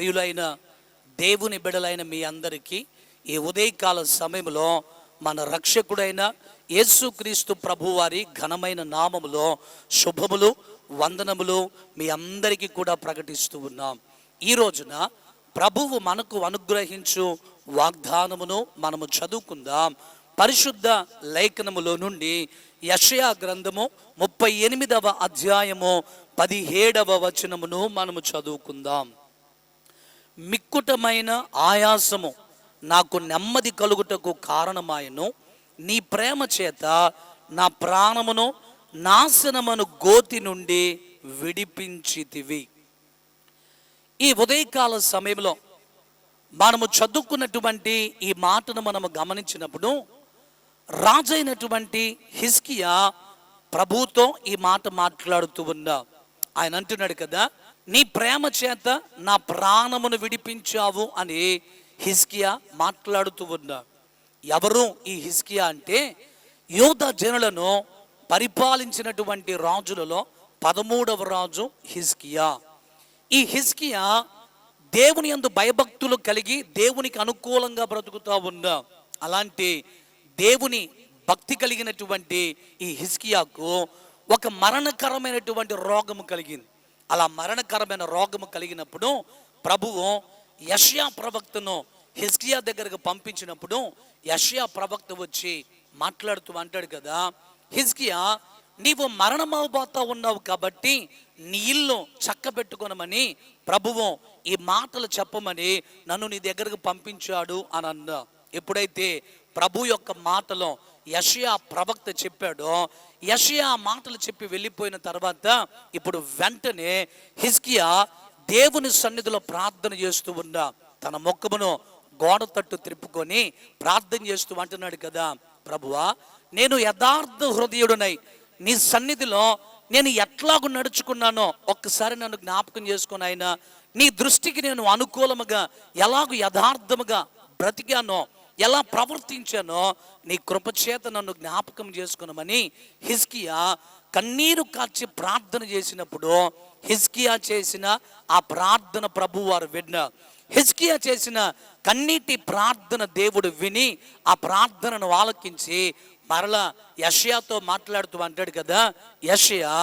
ప్రియులైన దేవుని బిడలైన మీ అందరికీ ఈ ఉదయకాల సమయంలో మన రక్షకుడైన యేసుక్రీస్తు ప్రభువారి ఘనమైన నామములో శుభములు వందనములు మీ అందరికీ కూడా ప్రకటిస్తూ ఉన్నాం. ఈ రోజున ప్రభువు మనకు అనుగ్రహించు వాగ్దానమును మనము చదువుకుందాం. పరిశుద్ధ లేఖనములో నుండి యషయా గ్రంథము ముప్పై ఎనిమిదవ అధ్యాయము పదిహేడవ వచనమును మనము చదువుకుందాం. మిక్కుటమైన ఆయాసము నాకు నెమ్మది కలుగుటకు కారణమాయను. నీ ప్రేమ చేత నా ప్రాణమును నాశనమను గోతి నుండి విడిపించితివి. ఈ ఉదయకాల సమయంలో మనము చదువుకున్నటువంటి ఈ మాటను మనము గమనించినప్పుడు రాజైనటువంటి హిస్కియా ప్రభుతో ఈ మాట మాట్లాడుతూ ఉన్నా ఆయన అంటున్నాడు కదా నీ ప్రేమ చేత నా ప్రాణమును విడిపించావు అని హిస్కియా మాట్లాడుతూ ఉన్నా ఎవరు ఈ హిస్కియా అంటే యోధ జనులను పరిపాలించినటువంటి రాజులలో పదమూడవ రాజు హిస్కియా ఈ హిస్కియా దేవుని యందు భయభక్తులు కలిగి దేవునికి అనుకూలంగా బ్రతుకుతూ ఉన్నా. అలాంటి దేవుని భక్తి కలిగినటువంటి ఈ హిస్కియాకు ఒక మరణకరమైనటువంటి రోగము కలిగింది. అలా మరణకరమైన రోగము కలిగినప్పుడు ప్రభువు యష్యా ప్రవక్తను హిస్కియా దగ్గరకు పంపించినప్పుడు యష్యా ప్రవక్త వచ్చి మాట్లాడుతూ అంటాడు కదా హిజ్కియా నీవు మరణమవబోతా ఉన్నావు కాబట్టి నీ ఇల్లు చక్కబెట్టుకొనమని ప్రభువు ఈ మాటలు చెప్పమని నన్ను నీ దగ్గరకు పంపించాడు అని అన్నా ఎప్పుడైతే ప్రభు యొక్క మాటలో యషయా ప్రవక్త చెప్పాడో. యషయా మాటలు చెప్పి వెళ్ళిపోయిన తర్వాత ఇప్పుడు వెంటనే హిజ్కియా దేవుని సన్నిధిలో ప్రార్థన చేస్తూ ఉన్నా తన మొక్కమును గోడ తట్టు త్రిప్పుకొని ప్రార్థన చేస్తూ అంటున్నాడు కదా ప్రభువా నేను యథార్థ హృదయుడునై నీ సన్నిధిలో నేను ఎట్లాగూ నడుచుకున్నానో ఒక్కసారి నన్ను జ్ఞాపకం చేసుకుని ఆయన నీ దృష్టికి నేను అనుకూలముగా ఎలాగూ యథార్థముగా బ్రతికానో ఎలా ప్రవర్తించానో నీ కృపచేత నన్ను జ్ఞాపకం చేసుకున్నామని హిజ్కియా కన్నీరు కాచి ప్రార్థన చేసినప్పుడు హిజ్కియా చేసిన ఆ ప్రార్థన ప్రభు వారు విన్న. హిజ్కియా చేసిన కన్నీటి ప్రార్థన దేవుడు విని ఆ ప్రార్థనను ఆలకించి మరలా యషయాతో మాట్లాడుతూ అంటాడు కదా యషయా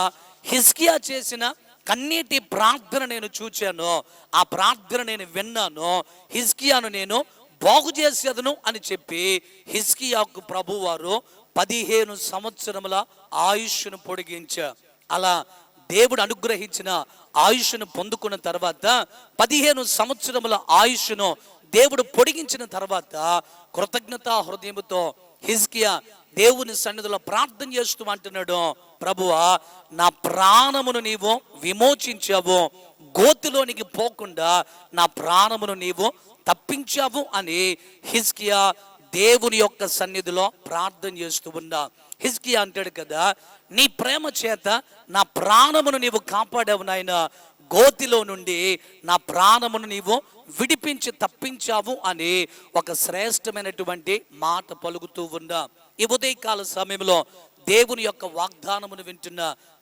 హిజ్కియా చేసిన కన్నీటి ప్రార్థన నేను చూచాను ఆ ప్రార్థన నేను విన్నాను హిజ్కియాను నేను బాగు చేసేదను అని చెప్పి హిజ్కియాకు ప్రభువారు పదిహేను సంవత్సరముల ఆయుష్ను పొడిగించా అలా దేవుడు అనుగ్రహించిన ఆయుష్ను పొందుకున్న తర్వాత పదిహేను సంవత్సరముల ఆయుష్ను దేవుడు పొడిగించిన తర్వాత కృతజ్ఞతా హృదయముతో హిజ్కియా దేవుని సన్నిధిలో ప్రార్థన చేస్తూ అంటున్నాడు ప్రభువా నా ప్రాణమును నీవు విమోచించావు గోతిలోనికి పోకుండా నా ప్రాణమును నీవు తప్పించావు అని హిజ్కియా దేవుని యొక్క సన్నిధిలో ప్రార్థన చేస్తూ ఉన్నా. హిజ్కియా అంటాడు కదా నీ ప్రేమ చేత నా ప్రాణమును నీవు కాపాడావు నాయన. గోతిలో నుండి నా ప్రాణమును నీవు విడిపించి తప్పించావు అని ఒక శ్రేష్టమైనటువంటి మాట పలుకుతూ ఉన్నా. ఈ ఉదయకాల సమయంలో దేవుని యొక్క వాగ్దానమును వింటున్న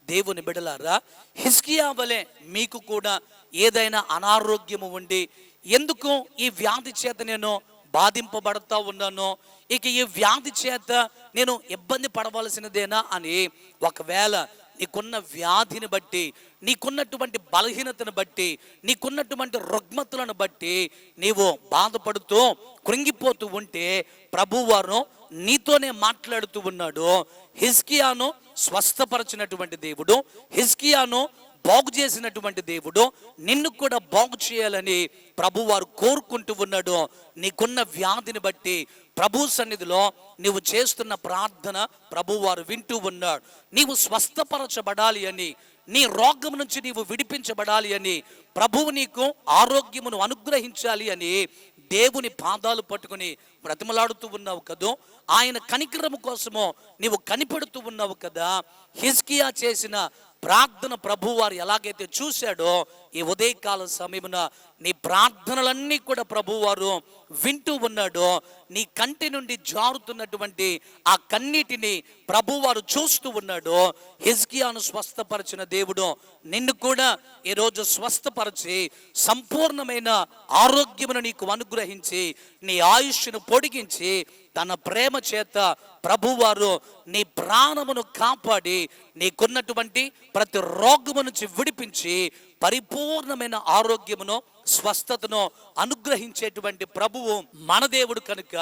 దేవుని బిడలారా హిస్కియా వలె మీకు కూడా ఏదైనా అనారోగ్యము ఉండి ఎందుకు ఈ వ్యాధి చేత నేను బాధింపబడతా ఉన్నాను? ఇక ఈ వ్యాధి చేత నేను ఇబ్బంది పడవలసినదేనా అని ఒకవేళ నీకున్న వ్యాధిని బట్టి నీకున్నటువంటి బలహీనతను బట్టి నీకున్నటువంటి రుగ్మతులను బట్టి నీవు బాధపడుతూ కృంగిపోతూ ఉంటే ప్రభువారు నీతోనే మాట్లాడుతూ ఉన్నాడు. హిస్కియాను స్వస్థపరచినటువంటి దేవుడు. హిస్కియాను బాగు చేసినటువంటి దేవుడు నిన్ను కూడా బాగు చేయాలని ప్రభు వారు కోరుకుంటూ ఉన్నాడు. నీకున్న వ్యాధిని బట్టి ప్రభు సన్నిధిలో నీవు చేస్తున్న ప్రార్థన ప్రభు వారు వింటూ ఉన్నాడు. నీవు స్వస్థపరచబడాలి అని నీ రోగం నుంచి నీవు విడిపించబడాలి అని ప్రభువు నీకు ఆరోగ్యమును అనుగ్రహించాలి అని దేవుని పాదాలు పట్టుకుని బ్రతిమలాడుతూ ఉన్నావు కదూ. ఆయన కనికరము కోసము నీవు కనిపెడుతూ ఉన్నావు కదా. హిజ్కియా చేసిన ప్రార్థన ప్రభు వారు ఎలాగైతే చూశాడో ఈ ఉదయకాల సమయమున నీ ప్రార్థనలన్నీ కూడా ప్రభువారు వింటూ ఉన్నాడు నీ కంటి నుండి జారుతున్నటువంటి ఆ కన్నీటిని ప్రభువారు చూస్తూ ఉన్నాడు హిజ్కియాను స్వస్థపరిచిన దేవుడు నిన్ను కూడా ఈరోజు స్వస్థపరిచి సంపూర్ణమైన ఆరోగ్యమును నీకు అనుగ్రహించి నీ ఆయుష్ను పొడిగించి తన ప్రేమ చేత ప్రభువారు నీ ప్రాణమును కాపాడి నీకున్నటువంటి ప్రతి రోగము నుంచి విడిపించి పరిపూర్ణమైన ఆరోగ్యమును స్వస్థతను అనుగ్రహించేటువంటి ప్రభువు మన దేవుడు కనుక.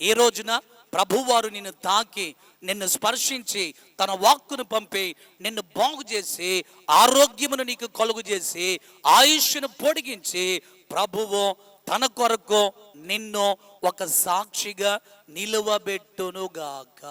ఈ రోజున ప్రభువారు నిన్ను తాకి నిన్ను స్పర్శించి తన వాక్కును పంపి నిన్ను బాగు చేసి ఆరోగ్యమును నీకు కలుగు చేసి ఆయుష్ను పొడిగించి ప్రభువు తన కొరకు నిన్ను ఒక సాక్షిగా నిలువబెట్టునుగాక.